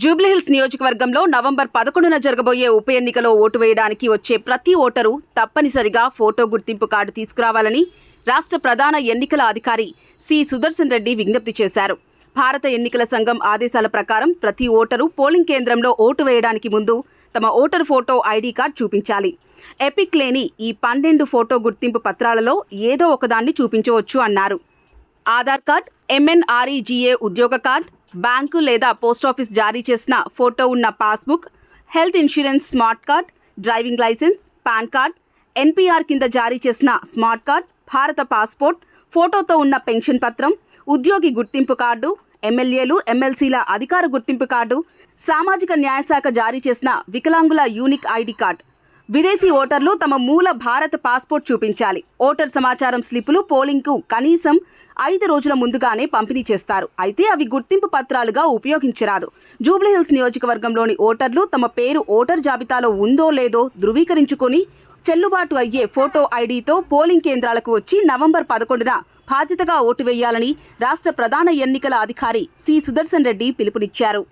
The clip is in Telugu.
జూబ్లీహిల్స్ నియోజకవర్గంలో నవంబర్ పదకొండున జరగబోయే ఉప ఎన్నికలో ఓటు వేయడానికి వచ్చే ప్రతి ఓటరు తప్పనిసరిగా ఫోటో గుర్తింపు కార్డు తీసుకురావాలని రాష్ట్ర ప్రధాన ఎన్నికల అధికారి సి సుదర్శన్ రెడ్డి విజ్ఞప్తి చేశారు. భారత ఎన్నికల సంఘం ఆదేశాల ప్రకారం ప్రతి ఓటరు పోలింగ్ కేంద్రంలో ఓటు వేయడానికి ముందు తమ ఓటర్ ఫోటో ఐడి కార్డ్ చూపించాలి. ఎపిక్ లేని ఈ పన్నెండు ఫోటో గుర్తింపు పత్రాలలో ఏదో ఒకదాన్ని చూపించవచ్చు అన్నారు. ఆధార్ కార్డ్ ఎంఎన్ఆర్ఈజీఏ ఉద్యోగ కార్డ్ బ్యాంకు లేదా పోస్టాఫీస్ జారీ చేసిన ఫోటో ఉన్న passbook health insurance smart card driving licence PAN card NPR కింద జారీ చేసిన స్మార్ట్ కార్డ్ భారత పాస్పోర్ట్ ఫోటోతో ఉన్న పెన్షన్ పత్రం ఉద్యోగి గుర్తింపు కార్డు ఎమ్మెల్యేలు ఎమ్మెల్సీల అధికార గుర్తింపు కార్డు సామాజిక న్యాయశాఖ జారీ చేసిన వికలాంగుల యూనిక్ ఐడి కార్డ్. విదేశీ ఓటర్లు తమ మూల భారత పాస్పోర్ట్ చూపించాలి. ఓటర్ సమాచారం స్లిప్పులు పోలింగ్కు కనీసం ఐదు రోజుల ముందుగానే పంపిణీ చేస్తారు. అయితే అవి గుర్తింపు పత్రాలుగా ఉపయోగించరాదు. జూబ్లీహిల్స్ నియోజకవర్గంలోని ఓటర్లు తమ పేరు ఓటర్ జాబితాలో ఉందో లేదో ధృవీకరించుకొని చెల్లుబాటు అయ్యే ఫోటో ఐడితో పోలింగ్ కేంద్రాలకు వచ్చి నవంబర్ పదకొండున బాధ్యతగా ఓటు వేయాలని రాష్ట్ర ప్రధాన ఎన్నికల అధికారి సి సుదర్శన్ రెడ్డి పిలుపునిచ్చారు.